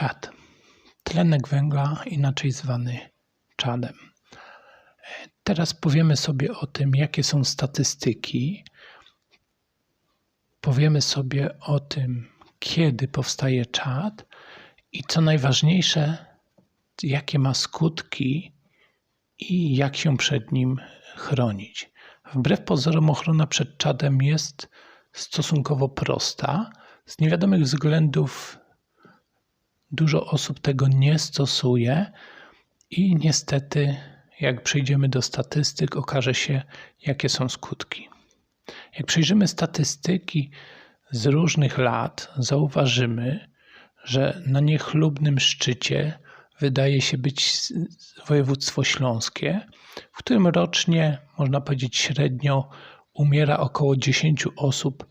Czad. Tlenek węgla, inaczej zwany czadem. Teraz powiemy sobie o tym, jakie są statystyki. Powiemy sobie o tym, kiedy powstaje czad i co najważniejsze, jakie ma skutki i jak się przed nim chronić. Wbrew pozorom ochrona przed czadem jest stosunkowo prosta. Z niewiadomych względów dużo osób tego nie stosuje i niestety, jak przejdziemy do statystyk, okaże się, jakie są skutki. Jak przejrzymy statystyki z różnych lat, zauważymy, że na niechlubnym szczycie wydaje się być województwo śląskie, w którym rocznie, można powiedzieć średnio, umiera około 10 osób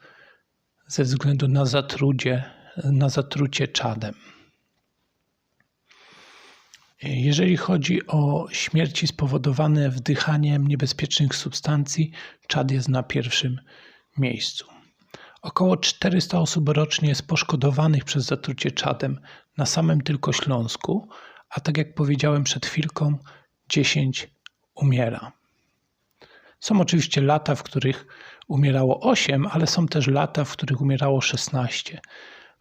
ze względu na zatrucie, na zatrucie czadem. Jeżeli chodzi o śmierci spowodowane wdychaniem niebezpiecznych substancji, czad jest na pierwszym miejscu. Około 400 osób rocznie jest poszkodowanych przez zatrucie czadem na samym tylko Śląsku, a tak jak powiedziałem przed chwilką, 10 umiera. Są oczywiście lata, w których umierało 8, ale są też lata, w których umierało 16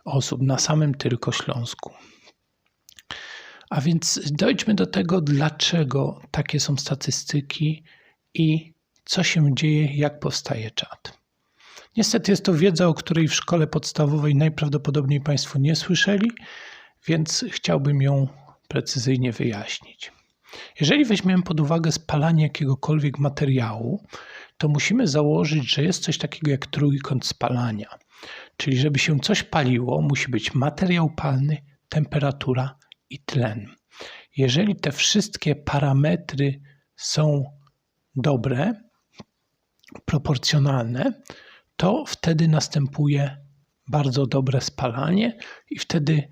osób na samym tylko Śląsku. A więc dojdźmy do tego, dlaczego takie są statystyki i co się dzieje, jak powstaje czat. Niestety jest to wiedza, o której w szkole podstawowej najprawdopodobniej Państwo nie słyszeli, więc chciałbym ją precyzyjnie wyjaśnić. Jeżeli weźmiemy pod uwagę spalanie jakiegokolwiek materiału, to musimy założyć, że jest coś takiego jak trójkąt spalania. Czyli żeby się coś paliło, musi być materiał palny, temperatura i tlen. Jeżeli te wszystkie parametry są dobre, proporcjonalne, to wtedy następuje bardzo dobre spalanie i wtedy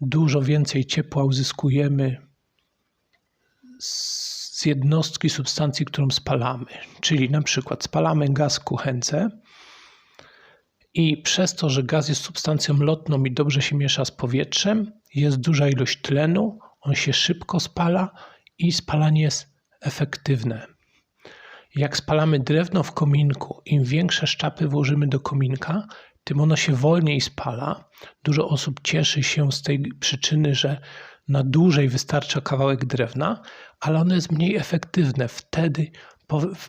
dużo więcej ciepła uzyskujemy z jednostki substancji, którą spalamy. Czyli na przykład spalamy gaz kuchence i przez to, że gaz jest substancją lotną i dobrze się miesza z powietrzem, jest duża ilość tlenu, on się szybko spala i spalanie jest efektywne. Jak spalamy drewno w kominku, im większe szczapy włożymy do kominka, tym ono się wolniej spala. Dużo osób cieszy się z tej przyczyny, że na dłużej wystarcza kawałek drewna, ale ono jest mniej efektywne. Wtedy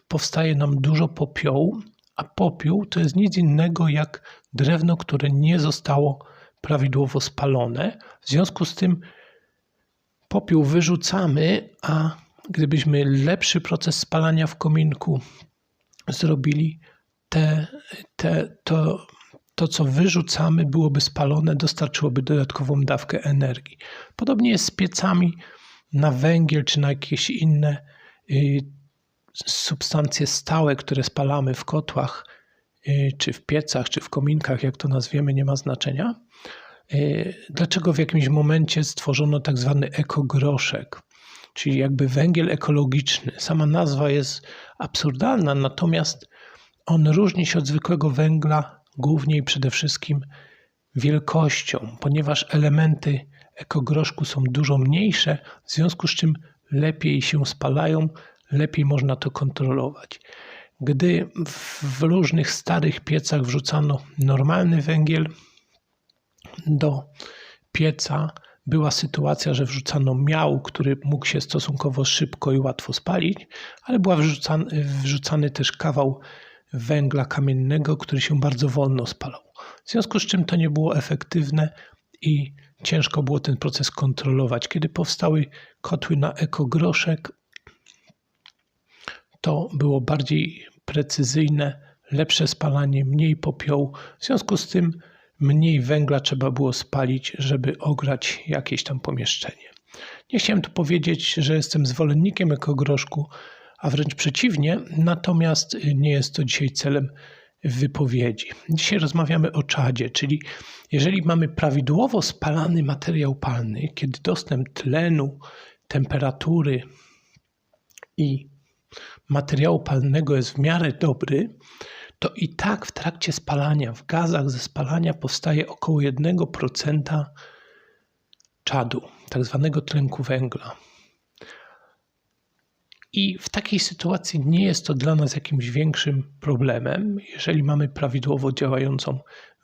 powstaje nam dużo popiołu, a popiół to jest nic innego jak drewno, które nie zostało prawidłowo spalone. W związku z tym popiół wyrzucamy, a gdybyśmy lepszy proces spalania w kominku zrobili, te, te, to, to co wyrzucamy byłoby spalone, dostarczyłoby dodatkową dawkę energii. Podobnie jest z piecami na węgiel czy na jakieś inne y, substancje stałe, które spalamy w kotłach, y, czy w piecach, czy w kominkach, jak to nazwiemy, nie ma znaczenia. Y, dlaczego w jakimś momencie stworzono tak zwany ekogroszek, czyli jakby węgiel ekologiczny? Sama nazwa jest absurdalna, natomiast on różni się od zwykłego węgla głównie i przede wszystkim wielkością, ponieważ elementy ekogroszku są dużo mniejsze, w związku z czym lepiej się spalają, lepiej można to kontrolować. Gdy w różnych starych piecach wrzucano normalny węgiel do pieca, była sytuacja, że wrzucano miał, który mógł się stosunkowo szybko i łatwo spalić, ale była wrzucany, wrzucany też kawał węgla kamiennego, który się bardzo wolno spalał. W związku z czym to nie było efektywne i ciężko było ten proces kontrolować. Kiedy powstały kotły na ekogroszek, to było bardziej precyzyjne, lepsze spalanie, mniej popiołu. W związku z tym mniej węgla trzeba było spalić, żeby ograć jakieś tam pomieszczenie. Nie chciałem tu powiedzieć, że jestem zwolennikiem ekogroszku, a wręcz przeciwnie, natomiast nie jest to dzisiaj celem wypowiedzi. Dzisiaj rozmawiamy o czadzie, czyli jeżeli mamy prawidłowo spalany materiał palny, kiedy dostęp tlenu, temperatury i materiału palnego jest w miarę dobry, to i tak w trakcie spalania, w gazach ze spalania powstaje około 1% czadu, tak zwanego tlenku węgla. I w takiej sytuacji nie jest to dla nas jakimś większym problemem, jeżeli mamy prawidłowo działającą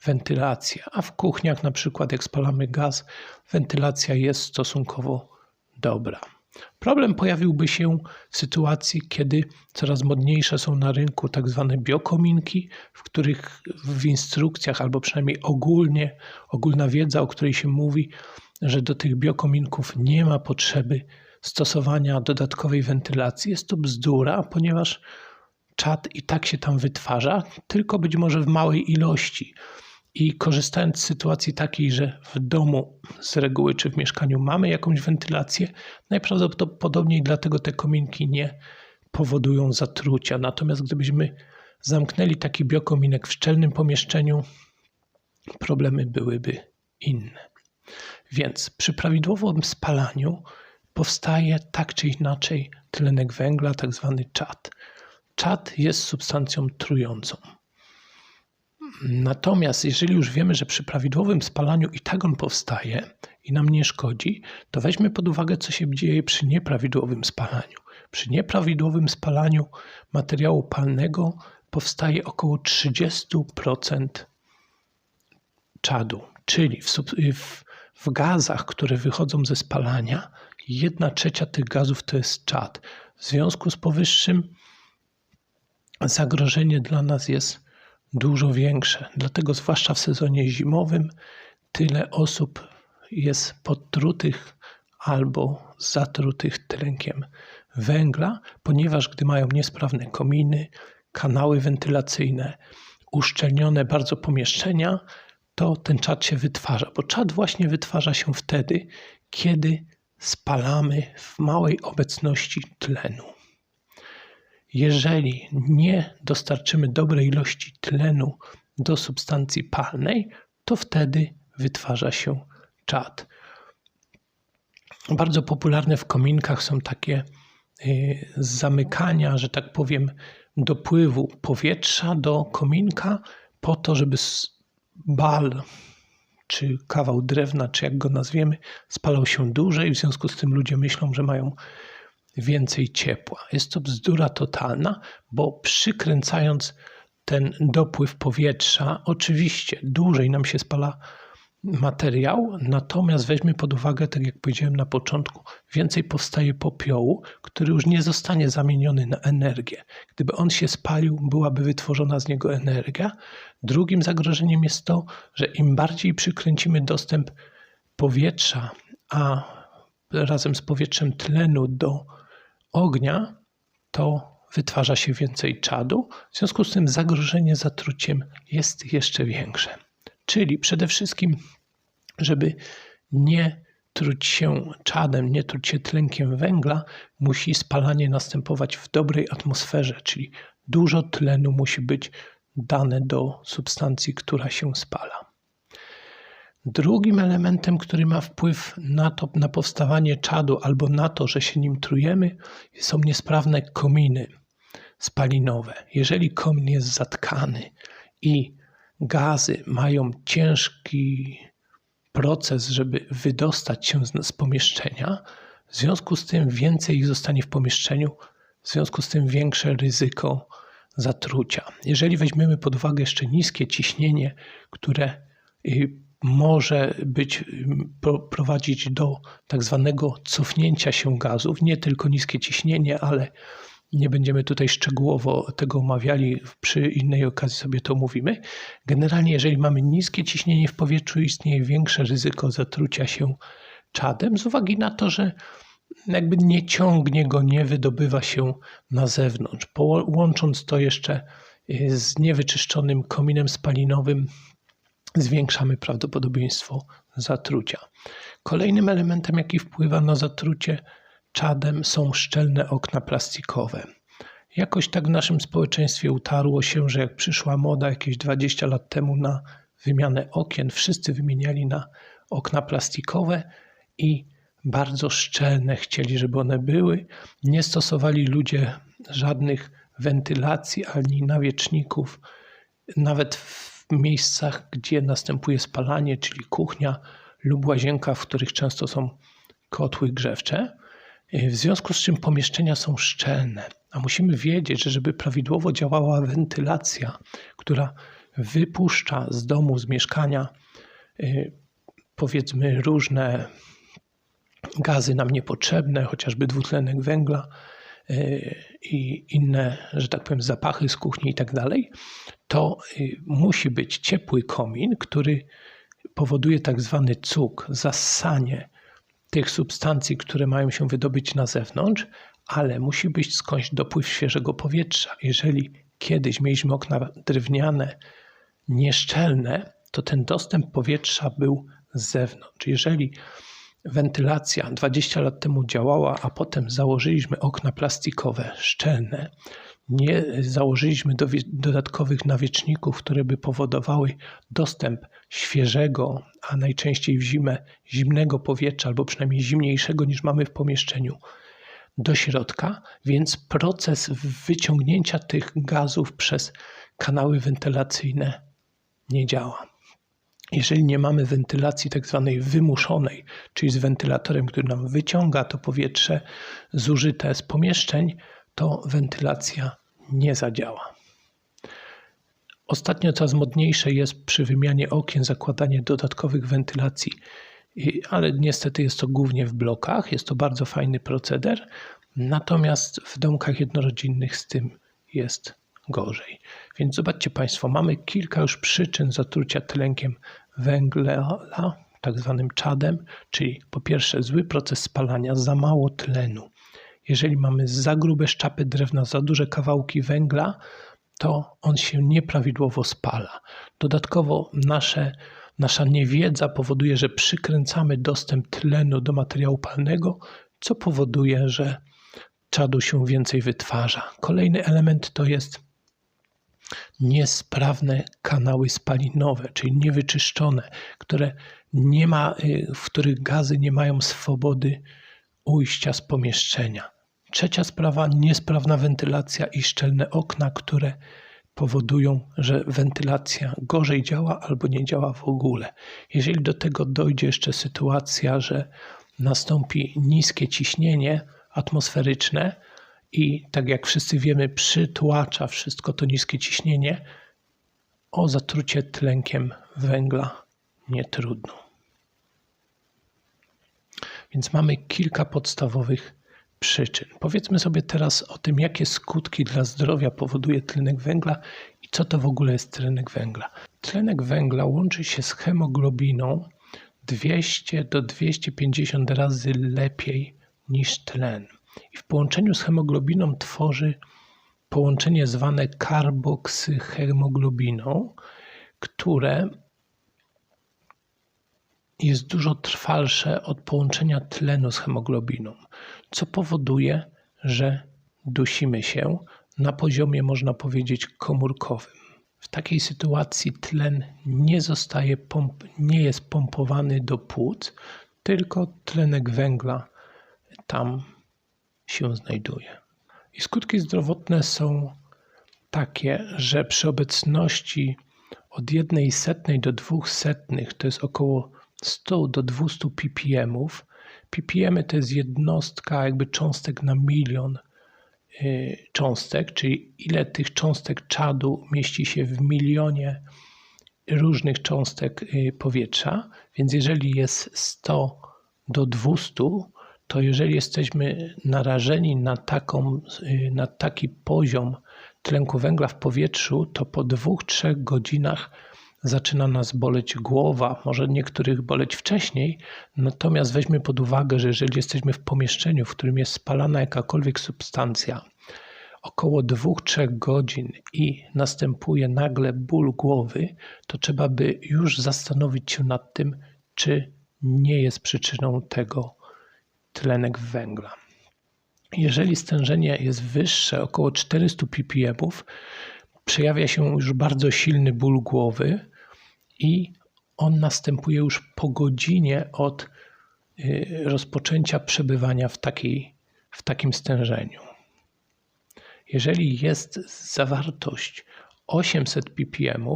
wentylację. A w kuchniach, na przykład, jak spalamy gaz, wentylacja jest stosunkowo dobra. Problem pojawiłby się w sytuacji, kiedy coraz modniejsze są na rynku tak zwane biokominki, w których w instrukcjach, albo przynajmniej ogólnie, ogólna wiedza, o której się mówi, że do tych biokominków nie ma potrzeby stosowania dodatkowej wentylacji. Jest to bzdura, ponieważ czad i tak się tam wytwarza, tylko być może w małej ilości. I korzystając z sytuacji takiej, że w domu z reguły czy w mieszkaniu mamy jakąś wentylację, najprawdopodobniej dlatego te kominki nie powodują zatrucia. Natomiast gdybyśmy zamknęli taki biokominek w szczelnym pomieszczeniu, problemy byłyby inne. Więc przy prawidłowym spalaniu powstaje tak czy inaczej tlenek węgla, tak zwany czad. Czad jest substancją trującą. Natomiast jeżeli już wiemy, że przy prawidłowym spalaniu i tak on powstaje i nam nie szkodzi, to weźmy pod uwagę, co się dzieje przy nieprawidłowym spalaniu. Przy nieprawidłowym spalaniu materiału palnego powstaje około 30% czadu, czyli w, w, w gazach, które wychodzą ze spalania, jedna trzecia tych gazów to jest czad. W związku z powyższym zagrożenie dla nas jest dużo większe. Dlatego, zwłaszcza w sezonie zimowym, tyle osób jest podtrutych albo zatrutych tlenkiem węgla, ponieważ gdy mają niesprawne kominy, kanały wentylacyjne, uszczelnione bardzo pomieszczenia, to ten czad się wytwarza, bo czad właśnie wytwarza się wtedy, kiedy spalamy w małej obecności tlenu. Jeżeli nie dostarczymy dobrej ilości tlenu do substancji palnej, to wtedy wytwarza się czad. Bardzo popularne w kominkach są takie y, zamykania, że tak powiem, dopływu powietrza do kominka, po to, żeby bal czy kawał drewna, czy jak go nazwiemy, spalał się dłużej, w związku z tym ludzie myślą, że mają więcej ciepła. Jest to bzdura totalna, bo przykręcając ten dopływ powietrza, oczywiście dłużej nam się spala materiał, natomiast weźmy pod uwagę, tak jak powiedziałem na początku, więcej powstaje popiołu, który już nie zostanie zamieniony na energię. Gdyby on się spalił, byłaby wytworzona z niego energia. Drugim zagrożeniem jest to, że im bardziej przykręcimy dostęp powietrza, a razem z powietrzem tlenu do ognia, to wytwarza się więcej czadu. W związku z tym zagrożenie zatruciem jest jeszcze większe. Czyli przede wszystkim, żeby nie truć się czadem, nie truć się tlenkiem węgla, musi spalanie następować w dobrej atmosferze, czyli dużo tlenu musi być dane do substancji, która się spala. Drugim elementem, który ma wpływ na, to, na powstawanie czadu albo na to, że się nim trujemy, są niesprawne kominy spalinowe. Jeżeli komin jest zatkany i gazy mają ciężki proces, żeby wydostać się z, z pomieszczenia, w związku z tym więcej ich zostanie w pomieszczeniu, w związku z tym większe ryzyko zatrucia. Jeżeli weźmiemy pod uwagę jeszcze niskie ciśnienie, które y, może być, prowadzić do tak zwanego cofnięcia się gazów, nie tylko niskie ciśnienie, ale nie będziemy tutaj szczegółowo tego omawiali, przy innej okazji sobie to mówimy. Generalnie, jeżeli mamy niskie ciśnienie w powietrzu, istnieje większe ryzyko zatrucia się czadem, z uwagi na to, że jakby nie ciągnie go, nie wydobywa się na zewnątrz. Połącząc to jeszcze y, z niewyczyszczonym kominem spalinowym, zwiększamy prawdopodobieństwo zatrucia. Kolejnym elementem, jaki wpływa na zatrucie czadem, są szczelne okna plastikowe. Jakoś tak w naszym społeczeństwie utarło się, że jak przyszła moda jakieś 20 lat temu na wymianę okien, wszyscy wymieniali na okna plastikowe i bardzo szczelne chcieli, żeby one były. Nie stosowali ludzie żadnych wentylacji ani nawieczników. Nawet w miejscach, gdzie następuje spalanie, czyli kuchnia, lub łazienka, w których często są kotły grzewcze, w związku z czym pomieszczenia są szczelne. A musimy wiedzieć, że żeby prawidłowo działała wentylacja, która wypuszcza z domu, z mieszkania, y, powiedzmy, różne gazy nam niepotrzebne, chociażby dwutlenek węgla y, i inne, że tak powiem, zapachy z kuchni i tak dalej, to y, musi być ciepły komin, który powoduje tak zwany cuk, zassanie tych substancji, które mają się wydobyć na zewnątrz, ale musi być skądś dopływ świeżego powietrza. Jeżeli kiedyś mieliśmy okna drewniane, nieszczelne, to ten dostęp powietrza był z zewnątrz. Jeżeli wentylacja 20 lat temu działała, a potem założyliśmy okna plastikowe szczelne, nie założyliśmy do, dodatkowych nawieczników, które by powodowały dostęp świeżego, a najczęściej w zimę zimnego powietrza, albo przynajmniej zimniejszego niż mamy w pomieszczeniu, do środka, więc proces wyciągnięcia tych gazów przez kanały wentylacyjne nie działa. Jeżeli nie mamy wentylacji tak zwanej wymuszonej, czyli z wentylatorem, który nam wyciąga to powietrze zużyte z pomieszczeń, to wentylacja nie zadziała. Ostatnio coraz modniejsze jest przy wymianie okien zakładanie dodatkowych wentylacji, ale niestety jest to głównie w blokach. Jest to bardzo fajny proceder, natomiast w domkach jednorodzinnych z tym jest gorzej. Więc zobaczcie Państwo, mamy kilka już przyczyn zatrucia tlenkiem węgla, tak zwanym czadem, czyli po pierwsze zły proces spalania, za mało tlenu. Jeżeli mamy za grube szczapy drewna, za duże kawałki węgla, to on się nieprawidłowo spala. Dodatkowo nasze, nasza niewiedza powoduje, że przykręcamy dostęp tlenu do materiału palnego, co powoduje, że czadu się więcej wytwarza. Kolejny element to jest niesprawne kanały spalinowe, czyli niewyczyszczone, które nie ma, y, w których gazy nie mają swobody ujścia z pomieszczenia. Trzecia sprawa niesprawna wentylacja i szczelne okna, które powodują, że wentylacja gorzej działa albo nie działa w ogóle. Jeżeli do tego dojdzie jeszcze sytuacja, że nastąpi niskie ciśnienie atmosferyczne, i tak jak wszyscy wiemy, przytłacza wszystko to niskie ciśnienie, o zatrucie tlenkiem węgla nie trudno. Więc mamy kilka podstawowych przyczyn. Powiedzmy sobie teraz o tym, jakie skutki dla zdrowia powoduje tlenek węgla i co to w ogóle jest tlenek węgla. Tlenek węgla łączy się z hemoglobiną 200 do 250 razy lepiej niż tlen i w połączeniu z hemoglobiną tworzy połączenie zwane karboksyhemoglobiną, które jest dużo trwalsze od połączenia tlenu z hemoglobiną, co powoduje, że dusimy się na poziomie, można powiedzieć, komórkowym. W takiej sytuacji tlen nie zostaje nie jest pompowany do płuc, tylko tlenek węgla tam się znajduje. I skutki zdrowotne są takie, że przy obecności od jednej setnej do dwóch setnych, to jest około 100 do 200 ppm. Ppm to jest jednostka jakby cząstek na milion y, cząstek, czyli ile tych cząstek czadu mieści się w milionie różnych cząstek y, powietrza. Więc jeżeli jest 100 do 200, to jeżeli jesteśmy narażeni na, taką, y, na taki poziom tlenku węgla w powietrzu, to po dwóch, trzech godzinach zaczyna nas boleć głowa, może niektórych boleć wcześniej, natomiast weźmy pod uwagę, że jeżeli jesteśmy w pomieszczeniu, w którym jest spalana jakakolwiek substancja, około 2-3 godzin i następuje nagle ból głowy, to trzeba by już zastanowić się nad tym, czy nie jest przyczyną tego tlenek węgla. Jeżeli stężenie jest wyższe, około 400 ppm, przejawia się już bardzo silny ból głowy i on następuje już po godzinie od y, rozpoczęcia przebywania w, takiej, w takim stężeniu. Jeżeli jest zawartość 800 ppm,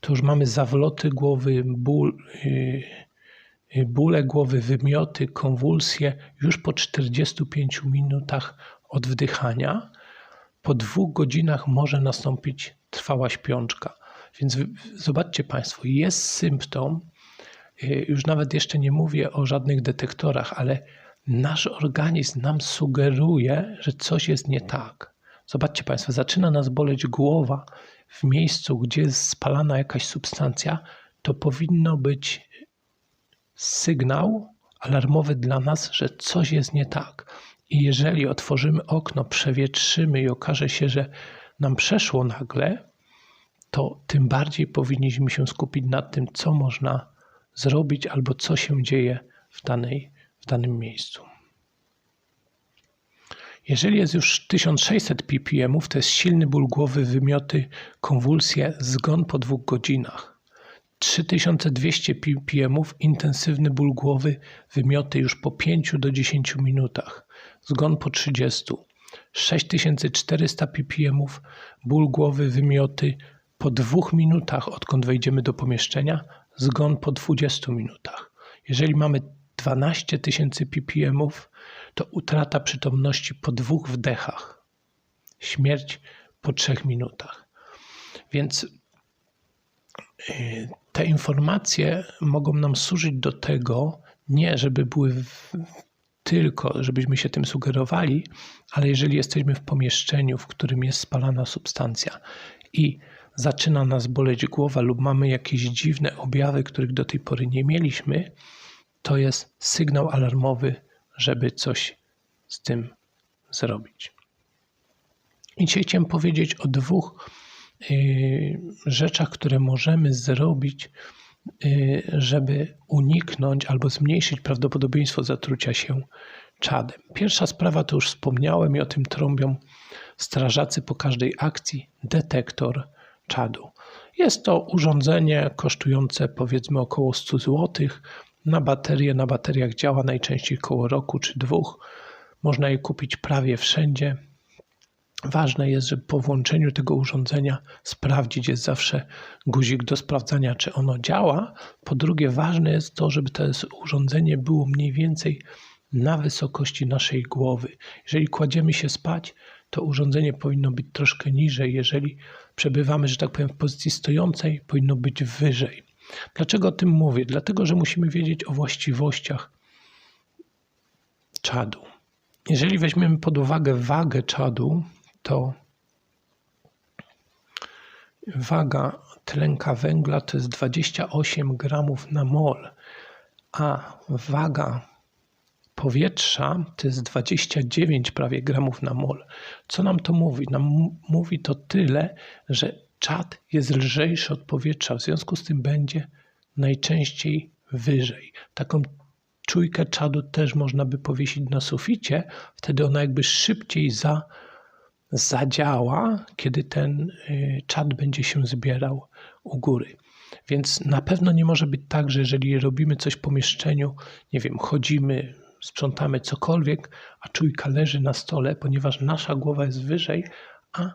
to już mamy zawloty głowy, ból, yy, y, bóle głowy, wymioty, konwulsje już po 45 minutach od wdychania. Po dwóch godzinach może nastąpić trwała śpiączka. Więc zobaczcie Państwo, jest symptom, y, już nawet jeszcze nie mówię o żadnych detektorach, ale nasz organizm nam sugeruje, że coś jest nie tak. Zobaczcie Państwo, zaczyna nas boleć głowa w miejscu, gdzie jest spalana jakaś substancja, to powinno być sygnał alarmowy dla nas, że coś jest nie tak. I jeżeli otworzymy okno, przewietrzymy i okaże się, że nam przeszło nagle, to tym bardziej powinniśmy się skupić nad tym, co można zrobić albo co się dzieje w, danej, w danym miejscu. Jeżeli jest już 1600 ppm, to jest silny ból głowy, wymioty, konwulsje, zgon po dwóch godzinach. 3200 ppm, intensywny ból głowy, wymioty już po 5 do 10 minutach, zgon po 30. 6400 ppm, ból głowy, wymioty po dwóch minutach, odkąd wejdziemy do pomieszczenia, zgon po 20 minutach. Jeżeli mamy 12 tysięcy ppm, to utrata przytomności po dwóch wdechach, śmierć po trzech minutach. Więc y, te informacje mogą nam służyć do tego, nie żeby były tylko, żebyśmy się tym sugerowali, ale jeżeli jesteśmy w pomieszczeniu, w którym jest spalana substancja i zaczyna nas boleć głowa lub mamy jakieś dziwne objawy, których do tej pory nie mieliśmy, to jest sygnał alarmowy, żeby coś z tym zrobić. I dzisiaj chciałem powiedzieć o dwóch y, rzeczach, które możemy zrobić, żeby uniknąć albo zmniejszyć prawdopodobieństwo zatrucia się czadem. Pierwsza sprawa to już wspomniałem i o tym trąbią strażacy po każdej akcji detektor czadu. Jest to urządzenie kosztujące powiedzmy około 100 zł. Na baterię, na bateriach działa najczęściej około roku czy dwóch. Można je kupić prawie wszędzie. Ważne jest, żeby po włączeniu tego urządzenia sprawdzić, jest zawsze guzik do sprawdzania, czy ono działa. Po drugie, ważne jest to, żeby to urządzenie było mniej więcej na wysokości naszej głowy. Jeżeli kładziemy się spać, to urządzenie powinno być troszkę niżej. Jeżeli przebywamy, że tak powiem, w pozycji stojącej, powinno być wyżej. Dlaczego o tym mówię? Dlatego, że musimy wiedzieć o właściwościach czadu. Jeżeli weźmiemy pod uwagę wagę czadu, to waga tlenka węgla to jest 28 gramów na mol, a waga powietrza to jest 29 prawie gramów na mol. Co nam to mówi? Nam mówi to tyle, że czad jest lżejszy od powietrza, w związku z tym będzie najczęściej wyżej. Taką czujkę czadu też można by powiesić na suficie, wtedy ona jakby szybciej za, zadziała, kiedy ten y, czad będzie się zbierał u góry. Więc na pewno nie może być tak, że jeżeli robimy coś w pomieszczeniu, nie wiem, chodzimy, sprzątamy cokolwiek, a czujka leży na stole, ponieważ nasza głowa jest wyżej, a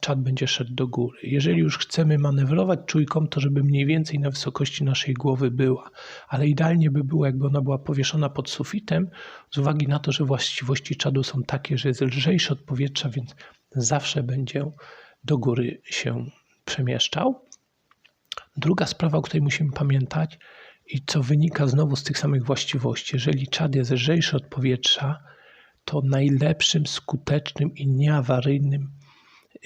czat będzie szedł do góry. Jeżeli już chcemy manewrować czujką, to żeby mniej więcej na wysokości naszej głowy była, ale idealnie by było, jakby ona była powieszona pod sufitem, z uwagi na to, że właściwości czadu są takie, że jest lżejszy od powietrza, więc zawsze będzie do góry się przemieszczał. Druga sprawa, o której musimy pamiętać i co wynika znowu z tych samych właściwości, jeżeli czad jest lżejszy od powietrza, to najlepszym, skutecznym i nieawaryjnym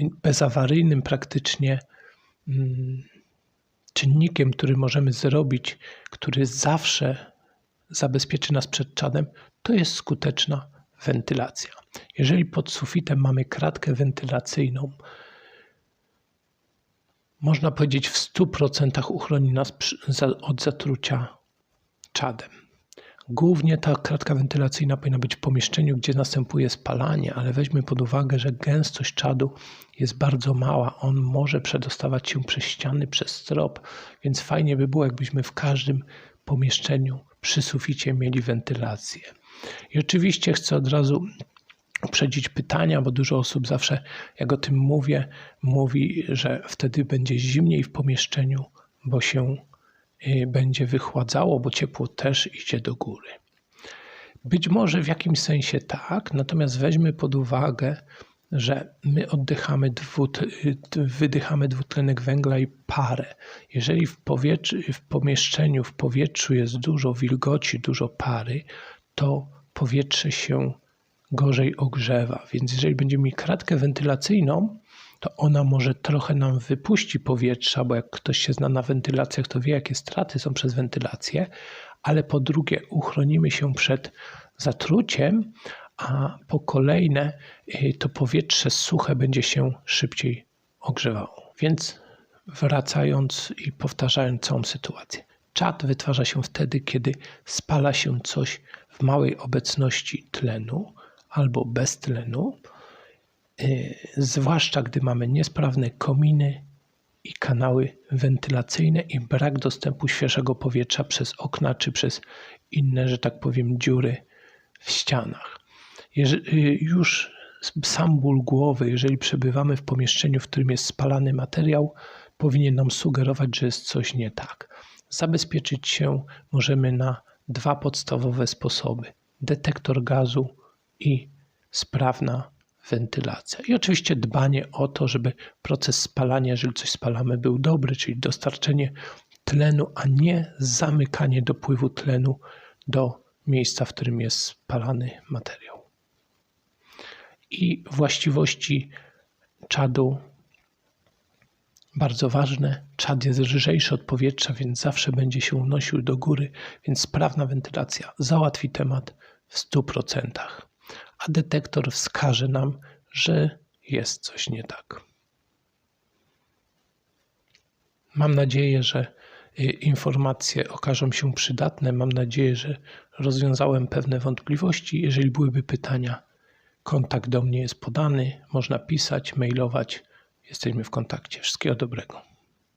bezawaryjnym praktycznie mm, czynnikiem, który możemy zrobić, który zawsze zabezpieczy nas przed czadem, to jest skuteczna wentylacja. Jeżeli pod sufitem mamy kratkę wentylacyjną, można powiedzieć w 100% uchroni nas od zatrucia czadem. Głównie ta kratka wentylacyjna powinna być w pomieszczeniu, gdzie następuje spalanie, ale weźmy pod uwagę, że gęstość czadu jest bardzo mała. On może przedostawać się przez ściany, przez strop, więc fajnie by było, jakbyśmy w każdym pomieszczeniu przy suficie mieli wentylację. I oczywiście chcę od razu uprzedzić pytania, bo dużo osób zawsze, jak o tym mówię, mówi, że wtedy będzie zimniej w pomieszczeniu, bo się będzie wychładzało, bo ciepło też idzie do góry. Być może w jakimś sensie tak, natomiast weźmy pod uwagę, że my oddychamy, dwut, y, wydychamy dwutlenek węgla i parę. Jeżeli w, w pomieszczeniu, w powietrzu jest dużo wilgoci, dużo pary, to powietrze się gorzej ogrzewa. Więc jeżeli będziemy mieli kratkę wentylacyjną, to ona może trochę nam wypuści powietrza, bo jak ktoś się zna na wentylacjach, to wie, jakie straty są przez wentylację, ale po drugie, uchronimy się przed zatruciem, a po kolejne, y, to powietrze suche będzie się szybciej ogrzewało. Więc wracając i powtarzając całą sytuację. Czad wytwarza się wtedy, kiedy spala się coś w małej obecności tlenu albo bez tlenu, zwłaszcza gdy mamy niesprawne kominy i kanały wentylacyjne i brak dostępu świeżego powietrza przez okna czy przez inne, że tak powiem, dziury w ścianach. Jeżeli, yy, już sam ból głowy, jeżeli przebywamy w pomieszczeniu, w którym jest spalany materiał, powinien nam sugerować, że jest coś nie tak. Zabezpieczyć się możemy na dwa podstawowe sposoby: detektor gazu i sprawna wentylacja. I oczywiście dbanie o to, żeby proces spalania, jeżeli coś spalamy, był dobry, czyli dostarczenie tlenu, a nie zamykanie dopływu tlenu do miejsca, w którym jest spalany materiał. I właściwości czadu bardzo ważne. Czad jest lżejszy od powietrza, więc zawsze będzie się unosił do góry, więc sprawna wentylacja załatwi temat w 100%. A detektor wskaże nam, że jest coś nie tak. Mam nadzieję, że y, informacje okażą się przydatne. Mam nadzieję, że rozwiązałem pewne wątpliwości. Jeżeli byłyby pytania, kontakt do mnie jest podany. Można pisać, mailować. Jesteśmy w kontakcie. Wszystkiego dobrego.